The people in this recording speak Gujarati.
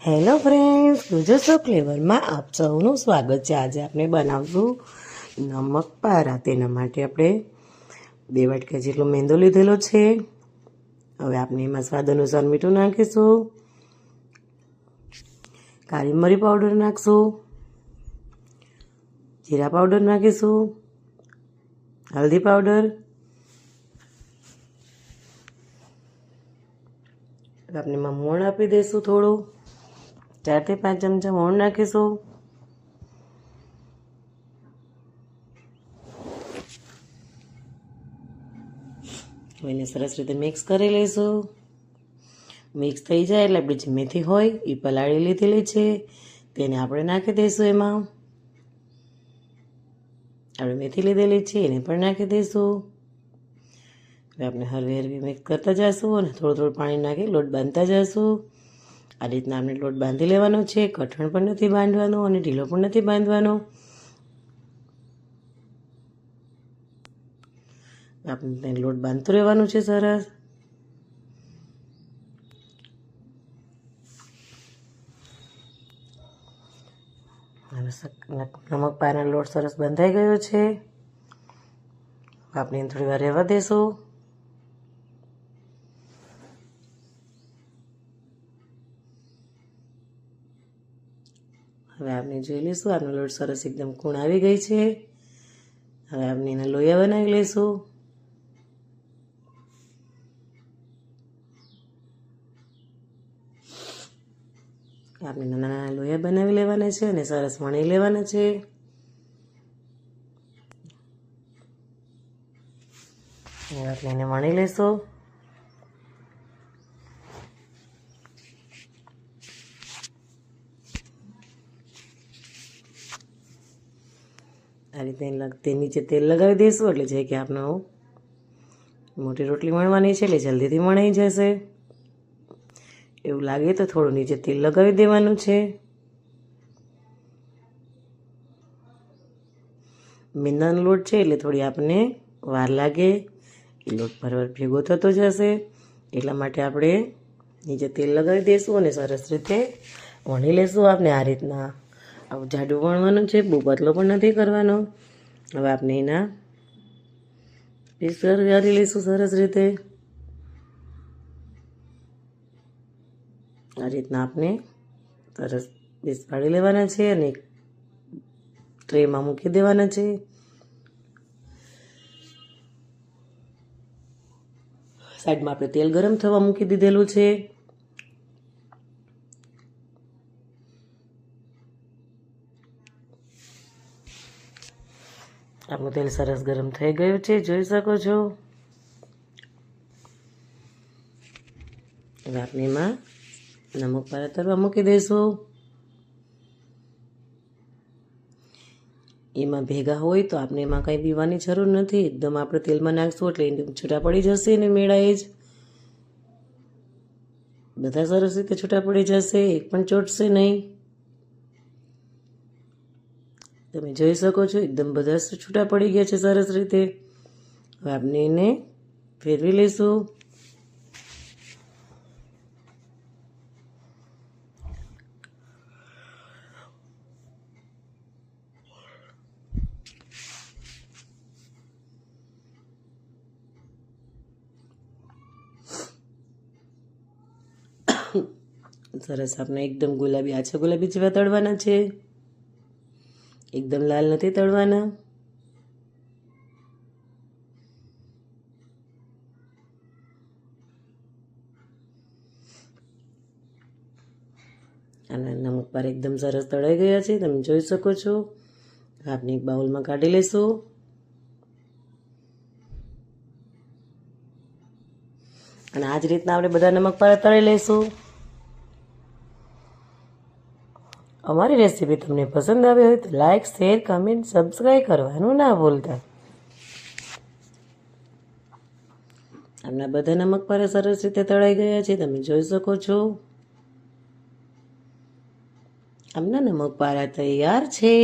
હેલો ફ્રેન્ડ્સ ગુજસો ફ્લેવરમાં આપ સૌનું સ્વાગત છે. આજે આપણે બનાવશું નમક પારા. તેના માટે આપણે બે વાટકા જેટલો મેંદો લીધેલો છે. હવે આપણે એમાં સ્વાદ અનુસાર મીઠું નાખીશું. કાળી મરી પાવડર નાખશું. જીરા પાવડર નાખીશું. હલ્દી પાવડર. આપણે એમાં મોણ આપી દઈશું થોડું. ચારથી પાંચ ચમચા મોણ નાખીશું. એને સરસ રીતે મિક્સ કરી લઈશું. મિક્સ થઈ જાય એટલે આપણી જે મેથી હોય એ પલાળી લીધેલી છે. તેને આપણે નાખી દઈશું એમાં. આપણે મેથી લીધેલી છે, એને પણ નાખી દઈશું. હવે આપણે હળવી હળવી મિક્સ કરતા જઈશું અને થોડું થોડું પાણી નાખી લોટ બાંધતા જઈશું આ રીતના આપણે લોટ બાંધી લેવાનો છે, કઠણ પણ નથી બાંધવાનો અને ઢીલો પણ નથી બાંધવાનો. આપણે લોટ બાંધતું રહેવાનું છે સરસ. નમક પાયાનો લોટ સરસ બંધાઈ ગયો છે. આપણે થોડી વાર રહેવા દેશું. હવે આપણે જોઈ લઈશું, આપનો લોટ સરસ એકદમ કૂણ આવી ગઈ છે. હવે આપણે એના લોયા બનાવી લઈશું. આપણે નાના નાના લોયા બનાવી લેવાના છે અને સરસ વણી લેવાના છે. આપણે એને વણી લઈશું. આ રીતે તે નીચે તેલ લગાવી દઈશું એટલે જે કે આપણે મોટી રોટલી વણવાની છે એટલે જલ્દીથી વણાઈ જશે. એવું લાગે તો થોડું નીચે તેલ લગાવી દેવાનું છે. મીંદાનો લોટ છે એટલે થોડી આપણને વાર લાગે, એ લોટ ભરવાર ભેગો થતો જશે. એટલા માટે આપણે નીચે તેલ લગાવી દઈશું અને સરસ રીતે વણી લેશું આપણે આ રીતના. આવું જાડું વણવાનું છે, બહુ પતલો પણ નથી કરવાનો. હવે આપણે એના પીસ કરી લઈશું સરસ રીતે. આ રીતના આપણે સરસ પીસ પાડી લેવાના છે અને ટ્રેમાં મૂકી દેવાના છે. સાઈડમાં આપણે તેલ ગરમ થવા મૂકી દીધેલું છે. આપણું તેલ સરસ ગરમ થઈ ગયું છે, જોઈ શકો છો. હવે નમક પારા મૂકી દઈશું. એમાં ભેગા હોય તો આપણે એમાં કંઈ પીવાની જરૂર નથી. એકદમ આપણે તેલમાં નાખશું એટલે છૂટા પડી જશે ને મેળાએ જ. બધા સરસ રીતે છૂટા પડી જશે, એક પણ ચોટશે નહીં. તમે જોઈ શકો છો, એકદમ બધા છૂટા પડી ગયા છે સરસ રીતે. હવે આપણે એને ફેરવી લઈશું. સરસ, આપણે એકદમ ગુલાબી, આછા ગુલાબી જેવા તળવાના છે. એકદમ લાલ નથી તળવાના? અને નમક પર એકદમ સરસ તળાઈ ગયા છે, તમે જોઈ શકો છો. આપણે એક બાઉલમાં કાઢી લઈશું અને આ જ રીતના આપણે બધા નમક પર તળી લઈશું અમારી રેસીપી તમને પસંદ આવી હોય તો લાઇક શેર, કમેન્ટ સબસ્ક્રાઈબ કરવાનું ના ભૂલતા. આમના બધા નમક પર સરસ રીતે તળાઈ ગયા છે, તમે જોઈ શકો છો. આમના નમક પારા તૈયાર છે.